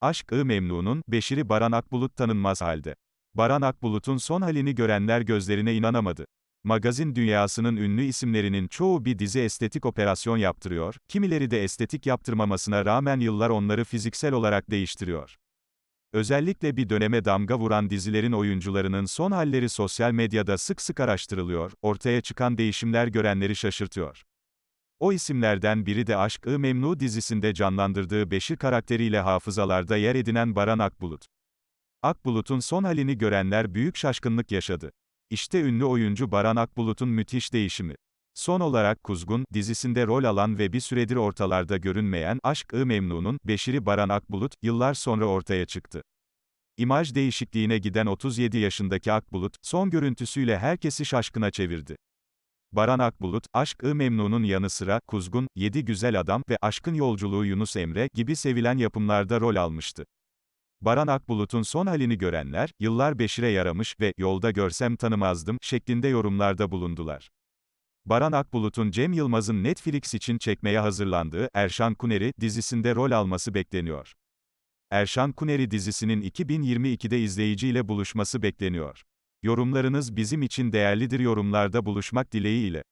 Aşk-ı Memnun'un, Beşiri Baran Akbulut tanınmaz halde. Baran Akbulut'un son halini görenler gözlerine inanamadı. Magazin dünyasının ünlü isimlerinin çoğu bir dizi estetik operasyon yaptırıyor, kimileri de estetik yaptırmamasına rağmen yıllar onları fiziksel olarak değiştiriyor. Özellikle bir döneme damga vuran dizilerin oyuncularının son halleri sosyal medyada sık sık araştırılıyor, ortaya çıkan değişimler görenleri şaşırtıyor. O isimlerden biri de Aşk-ı Memnu dizisinde canlandırdığı Beşir karakteriyle hafızalarda yer edinen Baran Akbulut. Akbulut'un son halini görenler büyük şaşkınlık yaşadı. İşte ünlü oyuncu Baran Akbulut'un müthiş değişimi. Son olarak Kuzgun dizisinde rol alan ve bir süredir ortalarda görünmeyen Aşk-ı Memnun'un Beşiri Baran Akbulut yıllar sonra ortaya çıktı. İmaj değişikliğine giden 37 yaşındaki Akbulut, son görüntüsüyle herkesi şaşkına çevirdi. Baran Akbulut, Aşk-ı Memnun'un yanı sıra, Kuzgun, Yedi Güzel Adam ve Aşkın Yolculuğu Yunus Emre gibi sevilen yapımlarda rol almıştı. Baran Akbulut'un son halini görenler, yıllar Beşir'e yaramış ve yolda görsem tanımazdım şeklinde yorumlarda bulundular. Baran Akbulut'un Cem Yılmaz'ın Netflix için çekmeye hazırlandığı Erşan Kuneri dizisinde rol alması bekleniyor. Erşan Kuneri dizisinin 2022'de izleyiciyle buluşması bekleniyor. Yorumlarınız bizim için değerlidir yorumlarda buluşmak dileğiyle.